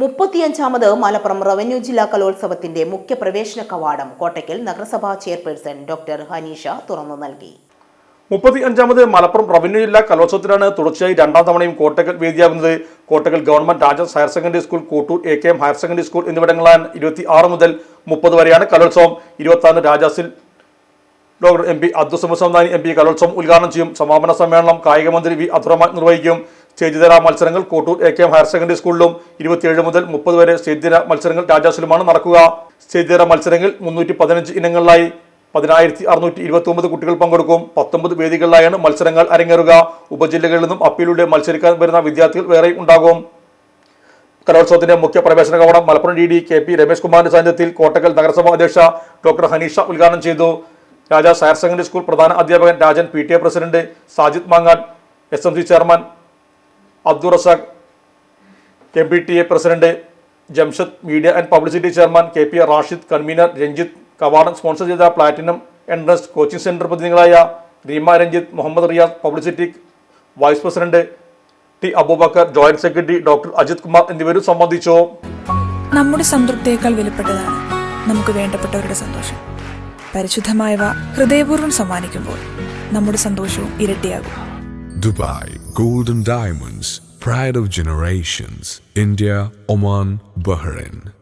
മുപ്പത്തിയഞ്ചാമത് Malappuram revenue ജില്ലാ കലോത്സവത്തിന്റെ മുഖ്യ പ്രവേശന കവാടം കോട്ടയ്ക്കൽ നഗരസഭാ ചെയർപേഴ്സൺ ഡോക്ടർ ഹനീഷ തുറന്നു നൽകി. മുപ്പത്തി അഞ്ചാമത് മലപ്പുറം റവന്യൂ ജില്ലാ കലോത്സവത്തിലാണ് തുടർച്ചയായി രണ്ടാം തവണയും Kottakkal വേദിയാകുന്നത്. Kottakkal government Rajas higher secondary school Kottoor A K M higher secondary school എന്നിവിടങ്ങളാണ് ഇരുപത്തി ആറ് മുതൽ മുപ്പത് വരെയാണ് കലോത്സവം. ഇരുപത്തി ആറ് രാജാസിൽ doctor M P Abdussamad Samadani M P കലോത്സവം ഉദ്ഘാടനം ചെയ്യും. സമാപന സമ്മേളനം കായികമന്ത്രി വി അബ്ദുറഹ്മാൻ നിർവഹിക്കും. സ്റ്റേജ് തര മത്സരങ്ങൾ Kottoor A K M higher secondary സ്കൂളിലും ഇരുപത്തിയേഴ് മുതൽ മുപ്പത് വരെ സ്റ്റേജിതര മത്സരങ്ങൾ രാജാസിലുമാണ് നടക്കുക. സ്റ്റേജിതര മത്സരങ്ങൾ മുന്നൂറ്റി പതിനഞ്ച് ഇനങ്ങളിലായി പതിനായിരത്തി അറുന്നൂറ്റി ഇരുപത്തി ഒമ്പത് കുട്ടികൾ പങ്കെടുക്കും. പത്തൊമ്പത് വേദികളിലായാണ് മത്സരങ്ങൾ അരങ്ങേറുക. ഉപജില്ലകളിൽ നിന്നും അപ്പീലിലൂടെ മത്സരിക്കാൻ വരുന്ന വിദ്യാർത്ഥികൾ വേറെ ഉണ്ടാകും. കലോത്സവത്തിന്റെ മുഖ്യ പ്രവേശന കവാടം Malappuram D D K P Ramesh കുമാറിന്റെ സാന്നിധ്യത്തിൽ കോട്ടക്കൽ നഗരസഭാ അധ്യക്ഷ ഡോക്ടർ ഹനീഷ ഉദ്ഘാടനം ചെയ്തു. രാജാസ് ഹയർ സെക്കൻഡറി സ്കൂൾ പ്രധാന അധ്യാപകൻ Rajan P T A president Sajid മാങ്ങാൻ S M C chairman Abdul Razak M P T A president Jamshad media and publicity chairman K P Rashid convener Ranjith കവാടം sponsor ചെയ്ത platinum entrance coaching centre പ്രതിനിധികളായ Reema Ranjith Muhammad Riyas publicity vice president T Abubakar joint secretary doctor Ajith Kumar എന്നിവരും സംബന്ധിച്ചു. നമ്മുടെ സംതൃപ്തിയേക്കാൾ വിലപ്പെട്ടതാണ് നമുക്ക് വേണ്ടപ്പെട്ടവരുടെ സന്തോഷം. പരിശുദ്ധമായവ ഹൃദയപൂർവം സമ്മാനിക്കുമ്പോൾ നമ്മുടെ സന്തോഷവും ഇരട്ടിയാകും. Dubai Golden Diamonds, pride of generations. India, Oman, Bahrain.